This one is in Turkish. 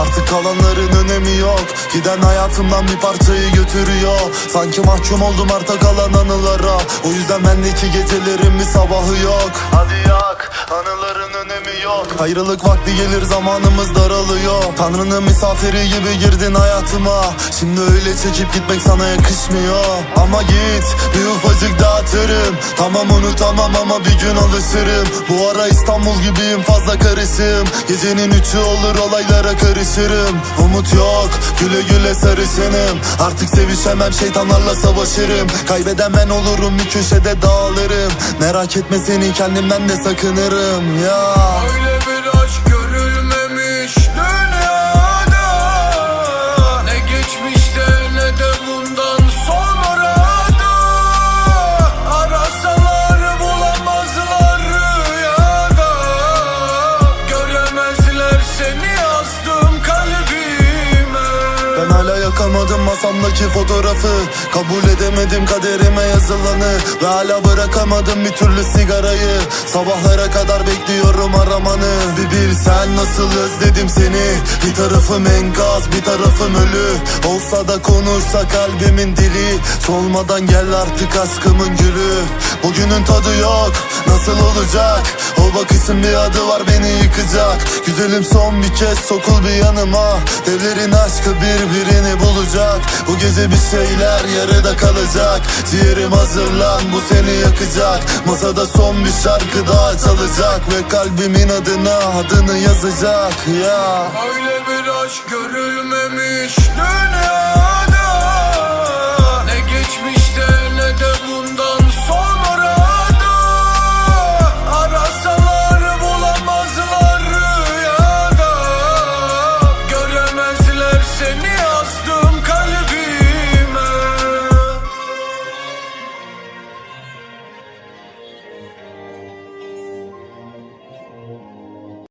Artık kalanların önemi yok. Giden hayatımdan bir parçayı götürüyor. Sanki mahkum oldum artık kalan anılara. O yüzden bendeki gecelerin bir sabahı yok. Hadi yak Ayrılık vakti gelir zamanımız daralıyor. Tanrı'nın misafiri gibi girdin hayatıma. Şimdi öyle çekip gitmek sana yakışmıyor. Ama git bir ufacık dağıtırım. Tamam unutamam ama bir gün alışırım. Bu ara İstanbul gibiyim fazla karışım. Gecenin üçü olur olaylara karışırım. Umut yok güle güle sarışınım. Artık sevişemem şeytanlarla savaşırım. Kaybeden ben olurum bir köşede dağılırım. Merak etme seni kendimden de sakınırım ya. Öyle Ben hala yakamadım masamdaki fotoğrafı. Kabul edemedim kaderime yazılanı. Ve hala bırakamadım bir türlü sigarayı. Sabahlara kadar bekliyorum aramanı. Bir bilsen nasıl özledim seni. Bir tarafım enkaz bir tarafım ölü. Olsa da konuşsa kalbimin dili. Solmadan gel artık aşkımın gülü. Bugünün tadı yok nasıl olacak? O bakışın bir adı var beni yıkacak. Güzelim son bir kez sokul bir yanıma. Devlerin aşkı birbirini bulacak. Bu gece bir şeyler yarıda kalacak. Ciğerim hazırlan bu seni yakacak. Masada son bir şarkı daha çalacak Ve kalbimin adına adını yazacak. Ya. Öyle bir aşk görülmemiş. Dünyada